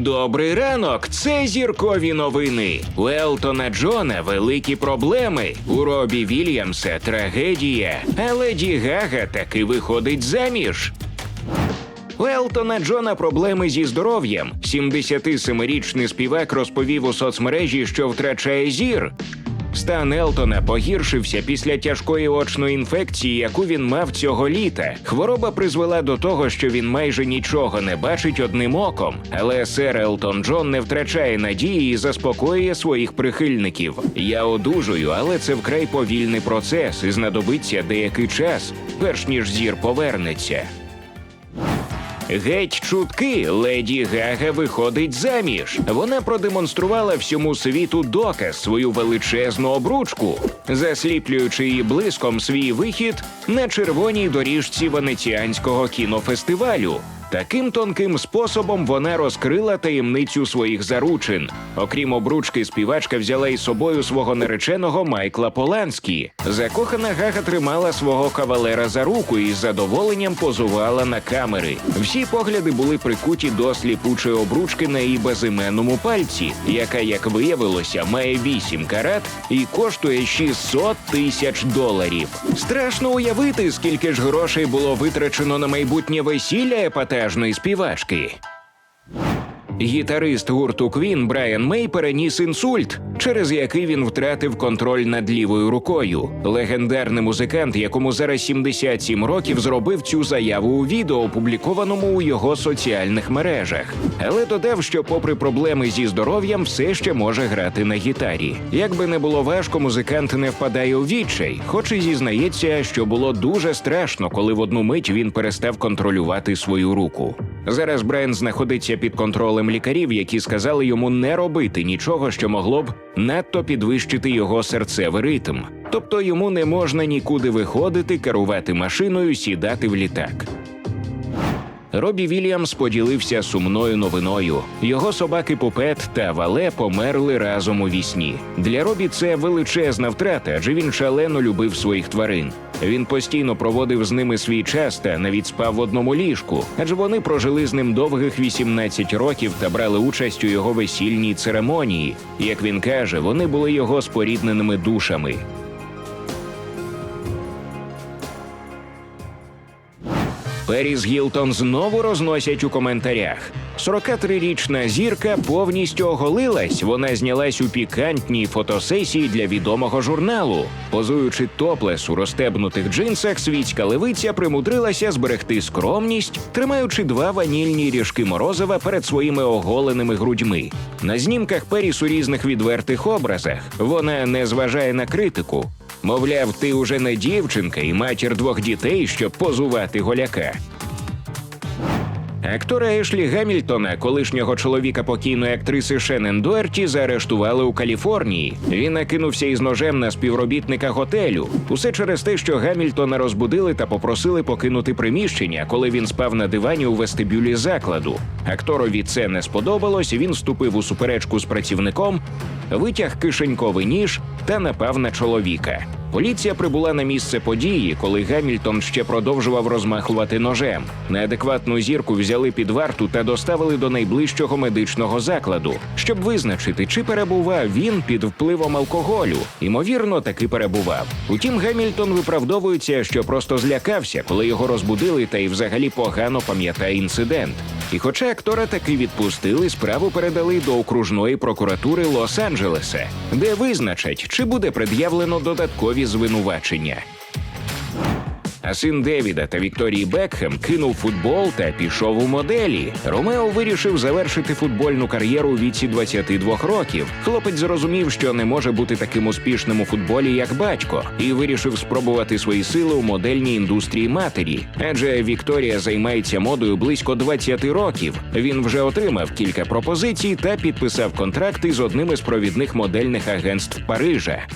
Добрий ранок! Це зіркові новини. У Елтона Джона великі проблеми. У Робі Вільямса трагедія. А леді Гага таки виходить заміж. У Елтона Джона проблеми зі здоров'ям. 77-річний співак розповів у соцмережі, що втрачає зір. Стан Елтона погіршився після тяжкої очної інфекції, яку він мав цього літа. Хвороба призвела до того, що він майже нічого не бачить одним оком. Але сер Елтон Джон не втрачає надії і заспокоює своїх прихильників. Я одужую, але це вкрай повільний процес і знадобиться деякий час, перш ніж зір повернеться. Геть чутки, леді Гага виходить заміж. Вона продемонструвала всьому світу доказ свою величезну обручку, засліплюючи її блиском свій вихід на червоній доріжці венеціанського кінофестивалю. Таким тонким способом вона розкрила таємницю своїх заручин. Окрім обручки, співачка взяла із собою свого нареченого Майкла Поланські. Закохана Гага тримала свого кавалера за руку і з задоволенням позувала на камери. Всі погляди були прикуті до сліпучої обручки на її безіменному пальці, яка, як виявилося, має 8 карат і коштує 600 тисяч доларів. Страшно уявити, скільки ж грошей було витрачено на майбутнє весілля епатажної співачки. Гітарист гурту Квін Брайан Мей переніс інсульт, через який він втратив контроль над лівою рукою. Легендарний музикант, якому зараз 77 років, зробив цю заяву у відео, опублікованому у його соціальних мережах. Але додав, що, попри проблеми зі здоров'ям, все ще може грати на гітарі. Якби не було важко, музикант не впадає у відчай, хоч і зізнається, що було дуже страшно, коли в одну мить він перестав контролювати свою руку. Зараз Брайан знаходиться під контролем лікарів, які сказали йому не робити нічого, що могло б надто підвищити його серцевий ритм. Тобто йому не можна нікуди виходити, керувати машиною, сідати в літак. Робі Вільямс поділився сумною новиною. Його собаки Пупет та Вале померли разом у вісні. Для Робі це величезна втрата, адже він шалено любив своїх тварин. Він постійно проводив з ними свій час та навіть спав в одному ліжку, адже вони прожили з ним довгих 18 років та брали участь у його весільній церемонії. Як він каже, вони були його спорідненими душами. Періс Гілтон знову розносять у коментарях. 43-річна зірка повністю оголилась. Вона знялась у пікантній фотосесії для відомого журналу. Позуючи топлес у розтебнутих джинсах, світська левиця примудрилася зберегти скромність, тримаючи два ванільні ріжки морозива перед своїми оголеними грудьми. На знімках Періс у різних відвертих образах. Вона не зважає на критику. Мовляв, ти уже не дівчинка і матір двох дітей, щоб позувати голяка. Актора Ешлі Гамільтона, колишнього чоловіка покійної актриси Шеннон Дуерті, заарештували у Каліфорнії. Він накинувся із ножем на співробітника готелю. Усе через те, що Гамільтона розбудили та попросили покинути приміщення, коли він спав на дивані у вестибюлі закладу. Акторові це не сподобалось. Він вступив у суперечку з працівником, витяг кишеньковий ніж та напав на чоловіка. Поліція прибула на місце події, коли Гамільтон ще продовжував розмахувати ножем. Неадекватну зірку взяли під варту та доставили до найближчого медичного закладу, щоб визначити, чи перебував він під впливом алкоголю. Ймовірно, таки перебував. Утім, Гамільтон виправдовується, що просто злякався, коли його розбудили, та й взагалі погано пам'ятає інцидент. І хоча актора таки відпустили, справу передали до окружної прокуратури Лос-Анджелеса, де визначать, чи буде пред'явлено додаткові звинувачення. А син Девіда та Вікторії Бекхем кинув футбол та пішов у моделі. Ромео вирішив завершити футбольну кар'єру у віці 22 років. Хлопець зрозумів, що не може бути таким успішним у футболі, як батько, і вирішив спробувати свої сили у модельній індустрії матері. Адже Вікторія займається модою близько 20 років. Він вже отримав кілька пропозицій та підписав контракти з одним із провідних модельних агентств Парижа.